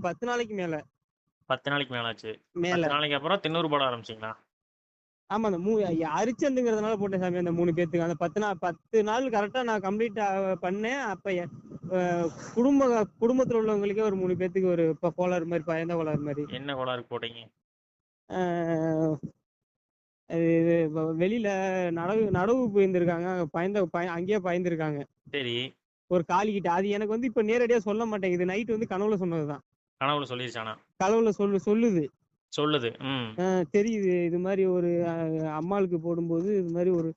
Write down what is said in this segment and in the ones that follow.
பத்து நாளைக்கு மேல. பத்து நாளைக்கு மேல. ஆச்சு மேல நாளைக்கு அப்புறம் திண்ணூறு போட ஆரம்பிச்சிங்களா? ஆமா அந்த மூ அரிச்சந்துங்கிறதுனால போட்டேன் சாமி அந்த மூணு பேத்துக்கு. அந்த பத்து நாள் பத்து நாள் கரெக்டா நான் கம்ப்ளீட் பண்ணேன். அப்ப குடும்ப குடும்பத்துல உள்ளவங்களுக்கே ஒரு மூணு பேத்துக்கு ஒரு கோளாறு மாதிரி பயந்த கோளாறு மாதிரி. என்ன கோளாறு போட்டீங்க? வெளியில நடவு நடவு போயிருந்திருக்காங்க பயந்த பய அங்கேயே பயந்துருக்காங்க. சரி. ஒரு காளிக்கிட்ட அது எனக்கு வந்து இப்ப நேரடியா சொல்ல மாட்டேங்குது நைட் வந்து கனவுல சொன்னதுதான். கனவுல சொல்லிருச்சானா கனவுல சொல்லு சொல்லுது. சொல்லுது. தெரியுது. இது மாதிரி ஒரு அம்மாளுக்கு போடும்போது இது மாதிரி ஒரு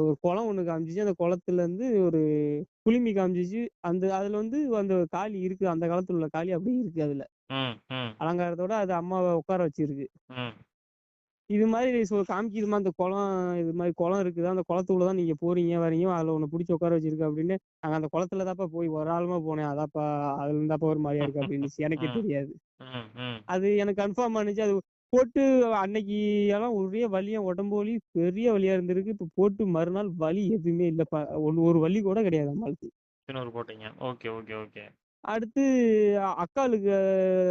ஒரு குளம் ஒண்ணு காமிச்சிச்சு. அந்த குளத்துல இருந்து ஒரு குளிமி காமிச்சிச்சு. அந்த அதுல வந்து அந்த காளி இருக்கு. அந்த காலத்துல உள்ள காளி அப்படியே இருக்கு அதுல. அலங்காரத்தோட அது அம்மாவை உட்கார வச்சிருக்கு. இது மாதிரி சொ- காமிக்குதுமா அந்த குளம் இது மாதிரி குளம் இருக்குது. அந்த குளத்துக்குள்ள தான் நீங்க போறீங்க வரீங்க. அதுல ஒண்ணு பிடிச்சி உட்கார வச்சிருக்கு அப்படின்னு. நாங்க அந்த குளத்துல தாப்பா போய் ஒரு ஆளுமா போனேன். அதாப்பா அதுல இருந்தாப்பா ஒரு மாதிரியா இருக்கு அப்படின்னு எனக்கே. தெரியாது. அது எனக்கு கன்ஃபார்ம் ஆனிச்சு அது போட்டு அன்னைக்கு எல்லாம் ஒரே வலியா உடம்பு வலி பெரிய வலியா இருந்திருக்கு. இப்ப போட்டு மறுநாள் வலி எதுவுமே இல்லப்பா. ஒண்ணு ஒரு வலி கூட கிடையாது அம்மாளுக்கு போட்டீங்க. Okay okay okay. அடுத்து அக்காளுக்கு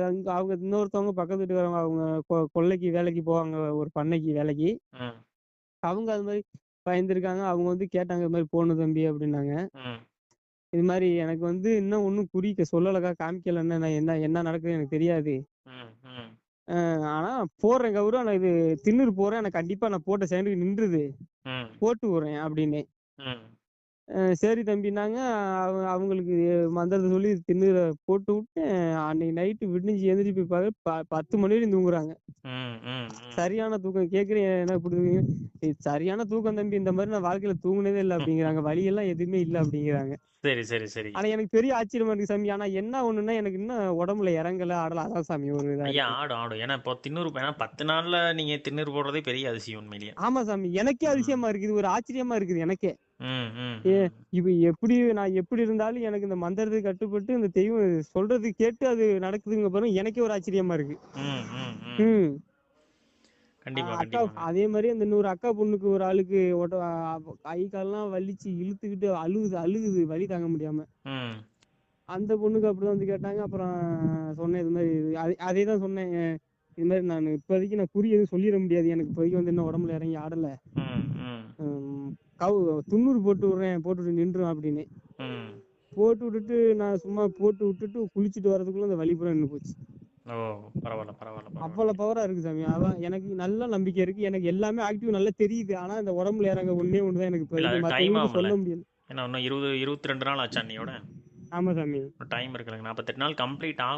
அங்க அவங்க இன்னொருத்தவங்க பக்கத்து வீட்டுக்காரவங்க அவங்க கொ- கொல்லைக்கு வேலைக்கு போவாங்க ஒரு பண்ணைக்கு வேலைக்கு. அவங்க அது மாதிரி பயந்துருக்காங்க. அவங்க வந்து கேட்டாங்க இது மாதிரி போகணும் தம்பி அப்படின்னாங்க. இது மாதிரி எனக்கு வந்து இன்னும் ஒன்றும் குறிக்க சொல்லலக்கா காமிக்கல. என்ன நான் என்ன என்ன நடக்குதுன்னு எனக்கு தெரியாது. ஆனா போடுறேன் கௌரவ நான் இது திண்ணூறு போறேன். எனக்கு கண்டிப்பா நான் போட்ட செகண்டுக்கு நின்றுது. போட்டு விடுறேன் அப்படின்னு சரி தம்பினாங்க அவங்க அவங்களுக்கு மந்திரத்தை சொல்லி திண்ணூரை போட்டு விட்டு அன்னைக்கு நைட்டு விடிஞ்சு எந்திரிச்சு போய் பாரு ப- பத்து மணி வரையும் தூங்குறாங்க. சரியான தூக்கம். கேக்குறேன் என்ன இப்படி தூங்குறீங்க? "ஏய், சரியான தூக்கம் தம்பி இந்த மாதிரி நான் வாழ்க்கையில தூங்குனதே இல்லை அப்படிங்கிறாங்க. வலி எல்லாம் எதுவுமே இல்லை அப்படிங்கிறாங்க. சரி சரி சரி. ஆனா எனக்கு பெரிய ஆச்சரியமா இருக்கு சாமி. ஆனா என்ன ஒண்ணுன்னா எனக்கு இன்னும் உடம்புல இறங்கல ஆடல. அதான் சாமி ஒரு ஐயா. ஆடும் ஆடும். ஏன்னா இப்போ திண்ணூறு ஏன்னா பத்து நாள்ல நீங்க திண்ணூறு போடுறதே பெரிய அதிசயம் உண்மையிலேயே. ஆமா சாமி. எனக்கே அதிசயமா இருக்குது. ஒரு ஆச்சரியமா இருக்குது எனக்கே. ஏ. இப்ப எப்படி நான் எப்படி இருந்தாலும் எனக்கு இந்த மந்திரத்துக்கு கட்டுப்பட்டு இந்த தெய்வம் சொல்றது கேட்டு அது நடக்குதுங்க பாருங்க. எனக்கே ஒரு ஆச்சரியமா இருக்கு. ம் ம் ம். ம். கண்டிப்பா அக்கா அதே மாதிரி அந்த இன்னொரு அக்கா பொண்ணுக்கு ஒரு ஆளுக்கு கை கால்லாம் வலிச்சு இழுத்துக்கிட்டு அழுகுது அழுகுது வலி தாங்க முடியாம. அந்த பொண்ணுக்கு அப்படிதான் வந்து கேட்டாங்க. அப்புறம் சொன்னேன் இது மாதிரி அதே தான் சொன்னேன். இது மாதிரி நான் இப்போதைக்கு நான் குறி எதுவும் சொல்லிட முடியாது. எனக்கு இப்போதைக்கு வந்து இன்னும் உடம்புல இறங்கி ஆடல. கவு துண்ணூறு போட்டு விடுறேன் போட்டு நின்றும் அப்படின்னு. போட்டு விட்டுட்டு நான் சும்மா போட்டு விட்டுட்டு குளிச்சுட்டு வரதுக்குள்ள அந்த பூரா நின்று போச்சு. அவ்வளவு பவரா இருக்கு சாமி. அதான் எனக்கு நல்ல நம்பிக்கை இருக்கு. எனக்கு எல்லாமே ஆக்டிவ் நல்லா தெரியுது. ஆனா இந்த உடம்புல இறங்க ஒண்ணே ஒண்ணுதான் எனக்கு ஆகும்ல. சொல்ல முடியல. ஏன்னா இன்னும் இருபது இருபத்தி ரெண்டு நாள் ஆச்சா அன்னையோட. ஆமா சாமி. டைம் இருக்குதுங்க நாற்பத்தெட்டு நாள் கம்ப்ளீட் ஆகும்.